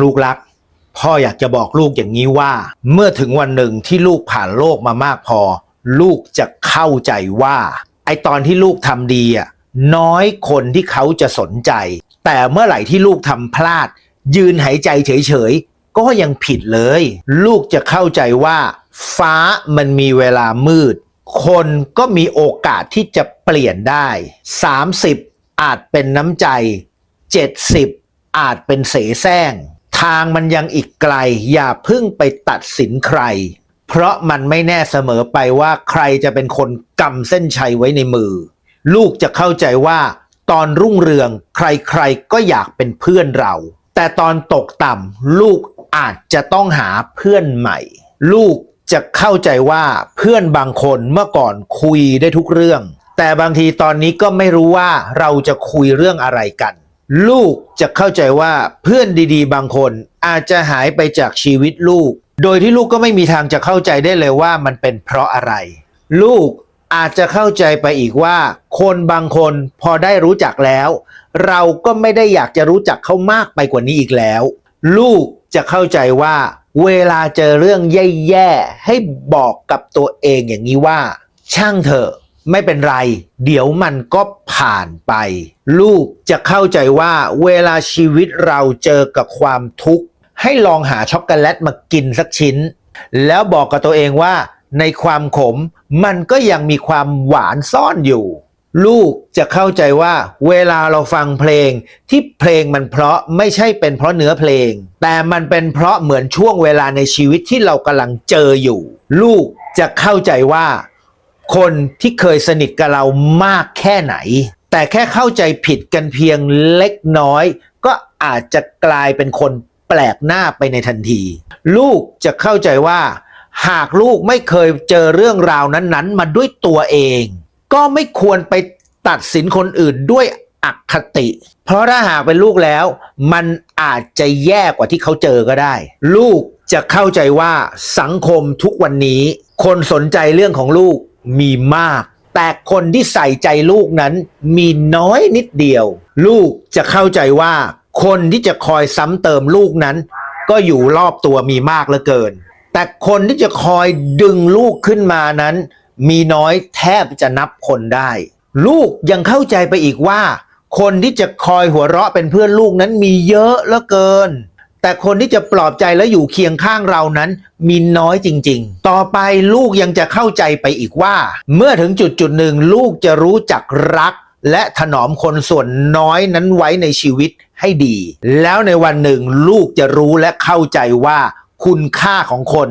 ลูกรัก พ่ออยากจะบอกลูกอย่างนี้ว่า เมื่อถึงวันหนึ่งที่ลูกผ่านโลกมามากพอ ลูกจะเข้าใจว่า ไอตอนที่ลูกทำดีอะน้อยคนที่เขาจะสนใจ แต่เมื่อไหร่ที่ลูกทำพลาด ยืนหายใจเฉยๆ ก็ยังผิดเลย ลูกจะเข้าใจว่า ฟ้ามันมีเวลามืด คนก็มีโอกาสที่จะเปลี่ยนได้ 30 อาจเป็นน้ำใจ 70 อาจเป็นเสแสร้ง ทางมันยังอีกไกล อย่าพิ่งไปตัดสินใคร เพราะมันไม่แน่เสมอไปว่าใครจะเป็นคนกำเส้นชัยไว้ในมือ ลูกจะเข้าใจว่า ตอนรุ่งเรืองใครๆก็อยากเป็นเพื่อนเรา แต่ตอนตกต่ำลูกอาจจะต้องหาเพื่อนใหม่ ลูกจะเข้าใจว่าเพื่อนบางคนเมื่อก่อนคุยได้ทุกเรื่อง แต่บางทีตอนนี้ก็ไม่รู้ว่าเราจะคุยเรื่องอะไรกัน ลูกจะเข้าใจว่าเพื่อนดีๆ บางคนอาจจะหายไปจากชีวิตลูก โดยที่ลูกก็ไม่มีทางจะเข้าใจได้เลยว่ามันเป็นเพราะอะไร ลูกอาจจะเข้าใจไปอีกว่า คนบางคนพอได้รู้จักแล้ว เราก็ไม่ได้อยากจะรู้จักเขามากไปกว่านี้อีกแล้ว ลูกจะเข้าใจว่าเวลาเจอเรื่องแย่ๆให้บอกกับตัวเองอย่างนี้ว่า ช่างเถอะ ไม่เป็นไร เดี๋ยวมันก็ผ่านไป ลูกจะเข้าใจว่าเวลาชีวิตเราเจอกับความทุกข์ ให้ลองหาช็อกโกแลตมากินสักชิ้น แล้วบอกกับตัวเองว่าในความขมมันก็ยังมีความหวานซ่อนอยู่ ลูกจะเข้าใจว่าเวลาเราฟังเพลงที่เพลงมันเพราะไม่ใช่เป็นเพราะเนื้อเพลง แต่มันเป็นเพราะเหมือนช่วงเวลาในชีวิตที่เรากำลังเจออยู่ ลูกจะเข้าใจว่า คนที่เคยสนิทกับเรามากแค่ไหน แต่แค่เข้าใจผิดกันเพียงเล็กน้อย ก็อาจจะกลายเป็นคนแปลกหน้าไปในทันที ลูกจะเข้าใจว่า หากลูกไม่เคยเจอเรื่องราวนั้นๆ มาด้วยตัวเอง ก็ไม่ควรไปตัดสินคนอื่นด้วยอคติ เพราะถ้าหากเป็นลูกแล้ว มันอาจจะแย่กว่าที่เขาเจอก็ได้ ลูกจะเข้าใจว่าสังคมทุกวันนี้ คนสนใจเรื่องของลูก มีมาก แต่คนที่ใส่ใจลูกนั้นมีน้อยนิดเดียว ลูกจะเข้าใจว่าคนที่จะคอยซ้ำเติมลูกนั้น ก็อยู่รอบตัวมีมากเหลือเกิน แต่คนที่จะคอยดึงลูกขึ้นมานั้น มีน้อยแทบจะนับคนได้ ลูกยังเข้าใจไปอีกว่า คนที่จะคอยหัวเราะเป็นเพื่อนลูกนั้นมีเยอะเหลือเกิน แต่คนที่จะปลอบใจและอยู่เคียงข้างเรานั้น มีน้อยจริง ๆ ต่อไปลูกยังจะเข้าใจไปอีกว่า เมื่อถึงจุดจุดหนึ่งลูกจะรู้จักรัก และถนอมคนส่วนน้อยนั้นไว้ในชีวิตให้ดี แล้วในวันหนึ่งลูกจะรู้และเข้าใจว่าคุณค่าของคน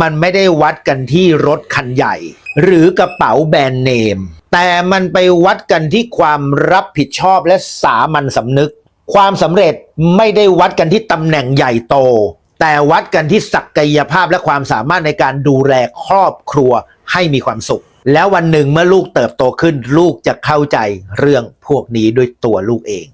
มันไม่ได้วัดกันที่รถคันใหญ่ หรือกระเป๋าแบรนด์เนม แต่มันไปวัดกันที่ความรับผิดชอบและสามัญสำนึก ความสำเร็จไม่ได้วัดกันที่ตำแหน่งใหญ่โต แต่วัดกันที่ศักยภาพและความสามารถในการดูแลครอบครัวให้มีความสุข แล้ววันหนึ่งเมื่อลูกเติบโตขึ้น ลูกจะเข้าใจเรื่องพวกนี้ด้วยตัวลูกเอง